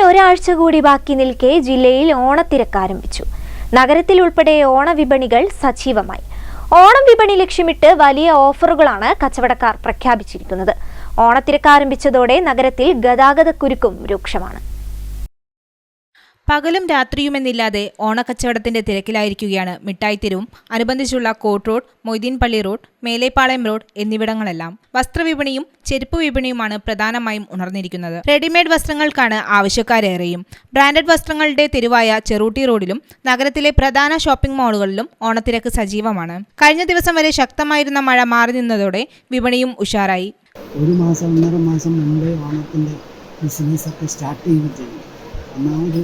ഇനി ഒരാഴ്ച കൂടി ബാക്കി നിൽക്കെ ജില്ലയിൽ ഓണത്തിരക്ക് ആരംഭിച്ചു. നഗരത്തിൽ ഉൾപ്പെടെ ഓണവിപണികൾ സജീവമായി. ഓണം വിപണി ലക്ഷ്യമിട്ട് വലിയ ഓഫറുകളാണ് കച്ചവടക്കാർ പ്രഖ്യാപിച്ചിരിക്കുന്നത്. ഓണത്തിരക്ക് ആരംഭിച്ചതോടെ നഗരത്തിൽ ഗതാഗതക്കുരുക്കും രൂക്ഷമാണ്. പകലും രാത്രിയുമെന്നില്ലാതെ ഓണക്കച്ചവടത്തിന്റെ തിരക്കിലായിരിക്കുകയാണ് മിഠായിത്തെരുവും അനുബന്ധിച്ചുള്ള കോട്ട് റോഡ് മൊയ്തീൻ പള്ളി റോഡ് മേലേപ്പാളയം റോഡ് എന്നിവിടങ്ങളെല്ലാം. വസ്ത്രവിപണിയും ചെരുപ്പ് വിപണിയുമാണ് പ്രധാനമായും ഉണർന്നിരിക്കുന്നത്. റെഡിമെയ്ഡ് വസ്ത്രങ്ങൾക്കാണ് ആവശ്യക്കാരേറെയും. ബ്രാൻഡഡ് വസ്ത്രങ്ങളുടെ തെരുവായ ചെറൂട്ടി റോഡിലും നഗരത്തിലെ പ്രധാന ഷോപ്പിംഗ് മാളുകളിലും ഓണത്തിരക്ക് സജീവമാണ്. കഴിഞ്ഞ ദിവസം വരെ ശക്തമായിരുന്ന മഴ മാറി നിന്നതോടെ വിപണിയും ഉഷാറായി. ഒരു മാസം ഒന്നര മാസം മുമ്പേ ഓണത്തിന്റെ ബിസിനസ്സൊക്കെ സ്റ്റാർട്ട് ചെയ്തിട്ടുണ്ട് ഒന്നാമത്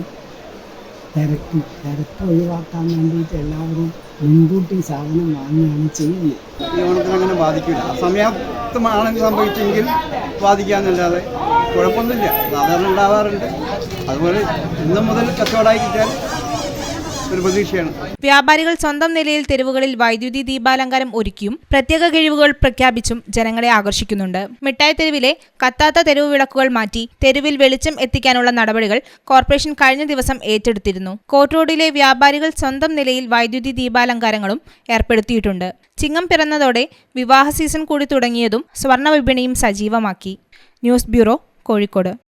തിരക്ക് തിരക്ക് ഒഴിവാക്കാൻ വേണ്ടിയിട്ട് എല്ലാവരും മുൻകൂട്ടി സാധനം വാങ്ങുകയാണ് ചെയ്യുന്നത്. ഈ ഓണത്തിന് അങ്ങനെ ബാധിക്കില്ല. സമയത്തുമാണ് സംഭവിച്ചെങ്കിൽ ബാധിക്കാന്നല്ലാതെ കുഴപ്പമൊന്നുമില്ല. സാധാരണ ഉണ്ടാവാറുണ്ട്. അതുപോലെ ഇന്ന് മുതൽ കച്ചവടമായി കിട്ടിയാൽ വ്യാപാരികൾ സ്വന്തം നിലയിൽ തെരുവുകളിൽ വൈദ്യുതി ദീപാലങ്കാരം ഒരുക്കിയും പ്രത്യേക കിഴിവുകൾ പ്രഖ്യാപിച്ചും ജനങ്ങളെ ആകർഷിക്കുന്നുണ്ട്. മിഠായി തെരുവിലെ കത്താത്ത തെരുവ് വിളക്കുകൾ മാറ്റി തെരുവിൽ വെളിച്ചം എത്തിക്കാനുള്ള നടപടികൾ കോർപ്പറേഷൻ കഴിഞ്ഞ ദിവസം ഏറ്റെടുത്തിരുന്നു. കോട്ട് റോഡിലെ വ്യാപാരികൾ സ്വന്തം നിലയിൽ വൈദ്യുതി ദീപാലങ്കാരങ്ങളും ഏർപ്പെടുത്തിയിട്ടുണ്ട്. ചിങ്ങം പിറന്നതോടെ വിവാഹ സീസൺ കൂടി തുടങ്ങിയതും സ്വർണ വിപണിയും സജീവമാക്കി. News bureau Kozhikode.